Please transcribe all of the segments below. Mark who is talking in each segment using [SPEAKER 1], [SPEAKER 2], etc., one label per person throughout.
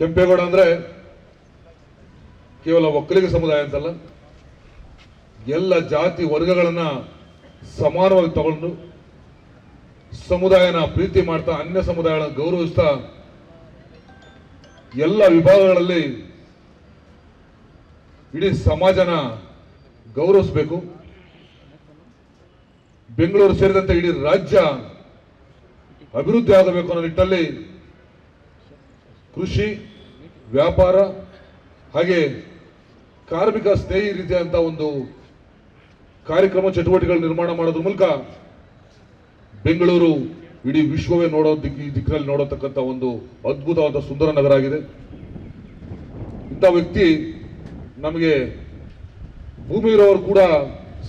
[SPEAKER 1] ಕೆಂಪೇಗೌಡ ಅಂದ್ರೆ ಕೇವಲ ಒಕ್ಕಲಿಗ ಸಮುದಾಯ ಅಂತಲ್ಲ, ಎಲ್ಲ ಜಾತಿ ವರ್ಗಗಳನ್ನ ಸಮಾನವಾಗಿ ತಗೊಂಡು ಸಮುದಾಯನ ಪ್ರೀತಿ ಮಾಡ್ತಾ, ಅನ್ಯ ಸಮುದಾಯಗಳನ್ನ ಗೌರವಿಸ್ತಾ ಎಲ್ಲ ವಿಭಾಗಗಳಲ್ಲಿ ಇಡೀ ಸಮಾಜನ ಗೌರವಿಸಬೇಕು. ಬೆಂಗಳೂರು ಸೇರಿದಂತೆ ಇಡೀ ರಾಜ್ಯ ಅಭಿವೃದ್ಧಿ ಆಗಬೇಕು ಅನ್ನೋ ನಿಟ್ಟಲ್ಲಿ ಕೃಷಿ, ವ್ಯಾಪಾರ, ಹಾಗೆ ಕಾರ್ಮಿಕ ಸ್ನೇಹಿ ರೀತಿಯಾದಂಥ ಒಂದು ಕಾರ್ಯಕ್ರಮ ಚಟುವಟಿಕೆಗಳ ನಿರ್ಮಾಣ ಮಾಡೋದ್ರ ಮೂಲಕ ಬೆಂಗಳೂರು ಇಡೀ ವಿಶ್ವವೇ ನೋಡೋ ದಿಕ್ಕಿನಲ್ಲಿ ನೋಡತಕ್ಕಂಥ ಒಂದು ಅದ್ಭುತವಾದ ಸುಂದರ ನಗರ ಆಗಿದೆ. ಇಂಥ ವ್ಯಕ್ತಿ ನಮಗೆ ಭೂಮಿ ಇರೋರು ಕೂಡ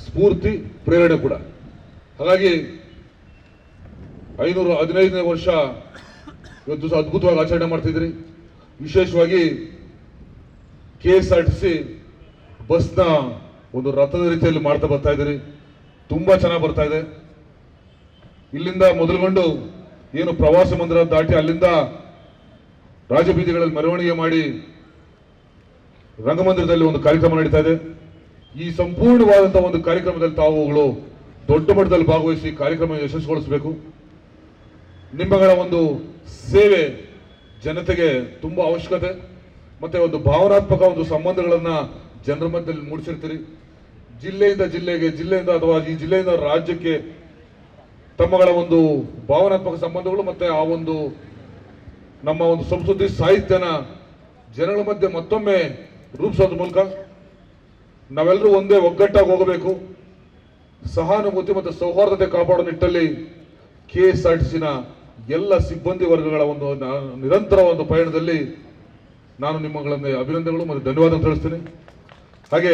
[SPEAKER 1] ಸ್ಫೂರ್ತಿ, ಪ್ರೇರಣೆ ಕೂಡ. ಹಾಗಾಗಿ ಐನೂರ ಹದಿನೈದನೇ ವರ್ಷ ಇವತ್ತು ದಿವಸ ಅದ್ಭುತವಾಗಿ ಆಚರಣೆ ಮಾಡ್ತಿದ್ರಿ. ವಿಶೇಷವಾಗಿ K S R T C ಬಸ್ನ ಒಂದು ರಥದ ರೀತಿಯಲ್ಲಿ ಮಾಡ್ತಾ ಬರ್ತಾ ಇದ್ದೀರಿ. ತುಂಬಾ ಚೆನ್ನಾಗಿ ಬರ್ತಾ ಇದೆ. ಇಲ್ಲಿಂದ ಮೊದಲುಗೊಂಡು ಏನು ಪ್ರವಾಸ ಮಂದಿರ ದಾಟಿ ಅಲ್ಲಿಂದ ರಾಜಬೀದಿಗಳಲ್ಲಿ ಮೆರವಣಿಗೆ ಮಾಡಿ ರಂಗಮಂದಿರದಲ್ಲಿ ಒಂದು ಕಾರ್ಯಕ್ರಮ ನಡೀತಾ ಇದೆ. ಈ ಸಂಪೂರ್ಣವಾದಂತಹ ಒಂದು ಕಾರ್ಯಕ್ರಮದಲ್ಲಿ ತಾವುಗಳು ದೊಡ್ಡ ಮಟ್ಟದಲ್ಲಿ ಭಾಗವಹಿಸಿ ಕಾರ್ಯಕ್ರಮ ಯಶಸ್ವಿಗೊಳಿಸಬೇಕು. ನಿಮ್ಮಗಳ ಒಂದು ಸೇವೆ ಜನತೆಗೆ ತುಂಬ ಅವಶ್ಯಕತೆ, ಮತ್ತು ಒಂದು ಭಾವನಾತ್ಮಕ ಒಂದು ಸಂಬಂಧಗಳನ್ನು ಜನರ ಮಧ್ಯದಲ್ಲಿ ಮೂಡಿಸಿರ್ತೀರಿ. ಜಿಲ್ಲೆಯಿಂದ ಜಿಲ್ಲೆಗೆ, ಜಿಲ್ಲೆಯಿಂದ ಅಥವಾ ಈ ಜಿಲ್ಲೆಯಿಂದ ರಾಜ್ಯಕ್ಕೆ ತಮ್ಮಗಳ ಒಂದು ಭಾವನಾತ್ಮಕ ಸಂಬಂಧಗಳು ಮತ್ತು ಆ ಒಂದು ನಮ್ಮ ಒಂದು ಸಂಸ್ಕೃತಿ ಸಾಹಿತ್ಯನ ಜನಗಳ ಮಧ್ಯೆ ಮತ್ತೊಮ್ಮೆ ರೂಪಿಸೋದ್ರ ಮೂಲಕ ನಾವೆಲ್ಲರೂ ಒಂದೇ ಒಗ್ಗಟ್ಟಾಗಿ ಹೋಗಬೇಕು. ಸಹಾನುಭೂತಿ ಮತ್ತು ಸೌಹಾರ್ದತೆ ಕಾಪಾಡೋ ನಿಟ್ಟಲ್ಲಿ ಕೆ ಎಸ್ ಆರ್ ಟಿ ಎಲ್ಲ ಸಿಬ್ಬಂದಿ ವರ್ಗಗಳ ಒಂದು ನಿರಂತರ ಒಂದು ಪಯಣದಲ್ಲಿ ನಾನು ನಿಮ್ಮಗಳನ್ನು ಅಭಿನಂದನೆಗಳು ಮತ್ತು ಧನ್ಯವಾದ ತಿಳಿಸ್ತೀನಿ. ಹಾಗೆ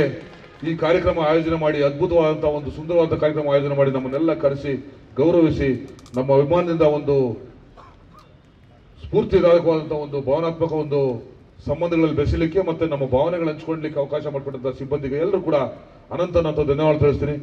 [SPEAKER 1] ಈ ಕಾರ್ಯಕ್ರಮ ಆಯೋಜನೆ ಮಾಡಿ ಅದ್ಭುತವಾದಂಥ ಒಂದು ಸುಂದರವಾದ ಕಾರ್ಯಕ್ರಮ ಆಯೋಜನೆ ಮಾಡಿ ನಮ್ಮನ್ನೆಲ್ಲ ಕರೆಸಿ ಗೌರವಿಸಿ ನಮ್ಮ ಅಭಿಮಾನದಿಂದ ಒಂದು ಸ್ಫೂರ್ತಿದಾಯಕವಾದಂಥ ಒಂದು ಭಾವನಾತ್ಮಕ ಒಂದು ಸಂಬಂಧಗಳಲ್ಲಿ ಬೆಸಲಿಕ್ಕೆ ಮತ್ತು ನಮ್ಮ ಭಾವನೆಗಳು ಹಂಚ್ಕೊಳ್ಲಿಕ್ಕೆ ಅವಕಾಶ ಮಾಡಿಕೊಟ್ಟಂಥ ಸಿಬ್ಬಂದಿಗೆ ಎಲ್ಲರೂ ಕೂಡ ಅನಂತ ಅನಂತ ಧನ್ಯವಾದ ತಿಳಿಸ್ತೀನಿ.